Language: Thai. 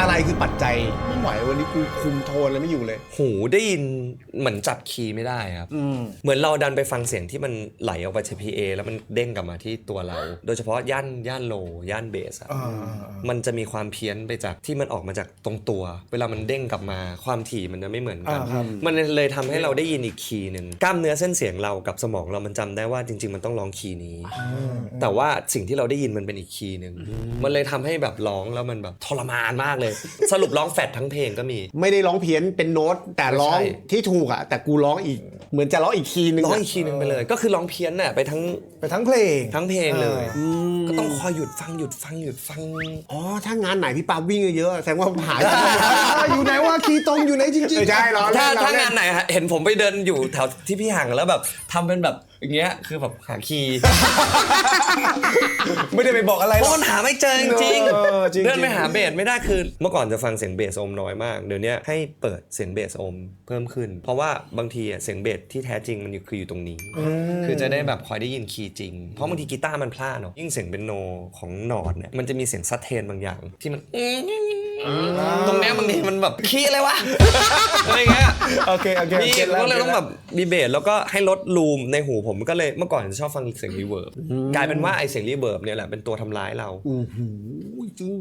อะไรคือปัจจัยไม่ไหววันนี้กูคุมโทนเลยไม่อยู่เลย หูได้ยินเหมือนจับคีย์ไม่ได้ครับ อืม เหมือนเราดันไปฟังเสียงที่มันไหลออกไปจาก PA แล้วมันเด้งกลับมาที่ตัวเรา โดยเฉพาะย่านย่านโลย่านเบสอะอ่ามันจะมีความเพี้ยนไปจากที่มันออกมาจากตรงตัว เวลามันเด้งกลับมาความถี่มันจะไม่เหมือนกัน อ่าครับ มันเลยทำให้เราได้ยินอีกคีย์หนึ่งกล้ามเนื้อเส้นเสียงเรากับสมองเรามันจำได้ว่าจริง ๆ มันต้องร้องคีย์นี้ แต่ว่าสิ่งที่เราได้ยินมันเป็นอีกคีย์หนึ่งมันเลยทำให้แบบร้องแล้วมันแบบทรมานมากเลยสรุปร้องแฟดทั้งเพลงก็มี ไม่ได้ร้องเพี้ยนเป็นโน้ตแต่ร้องไม่ใช่ ที่ถูกอะแต่กูร้องอีก เหมือนจะร้องอีกคีย์นึงะร้องอีกคีย์หนึ่งไปเลย ก็คือร้องเพี้ยนน่ะไปทั้งไปทั้งเพลง ทั้งเพลงเลยอืมก็ต้องคอยหยุดฟังหยุดฟังหยุดฟัง อ๋อถ้างานไหนพี่ปาวิ่งเยอะๆแสดงว่าหายอยู่ไหนว่าคีย์ตรงอยู่ไหนจริงไม่ใช่หรอถ้าเล่ถ้าเล่งานไหนฮะเห็นผมไปเดินอยู่แถวที่พี่ห่างแล้วแบบทำเป็นแบบอย่างเงี้ยคือแบบหาคีย์ ไม่ได้ไปบอกอะไรหเพรอกราะมันหาไม่เจอจริงเออจริงเดินไปหาเบสไม่ได้คือ เมื่อก่อนจะฟังเสียงเบสโอมน้อยมาก เดี๋ยวนี้ให้เปิดเสียงเบสโอมเพิ่มขึ้น เพราะว่าบางทีอะเสียงเบสที่แท้จริงมันอยู่คืออยู่ตรงนี้ คือจะได้แบบคอยได้ยินคีย์จริง เพราะบางทีกีตาร์มันพลาดเนาะยิ่งเสียงเป็นโนของหนอดเนี่ยมันจะมีเสียงซัดเทนบางอย่างที่มัน ตรงเนี้ยบางทีมันแบบคีย์อะไรวะอะไรเงี้ย โอเคโอเคมีก็ตแวก็เลยต้องแบบมีเบสแล้วก็ให้ลดรูมในหูผมก็เลยเมื่อก่อนจะชอบฟังเสียงรีเวิร์บกลายเป็นว่าไอเสียงรีเวิร์บเนี่ยแหละเป็นตัวทำร้ายเราอื้อหือจริง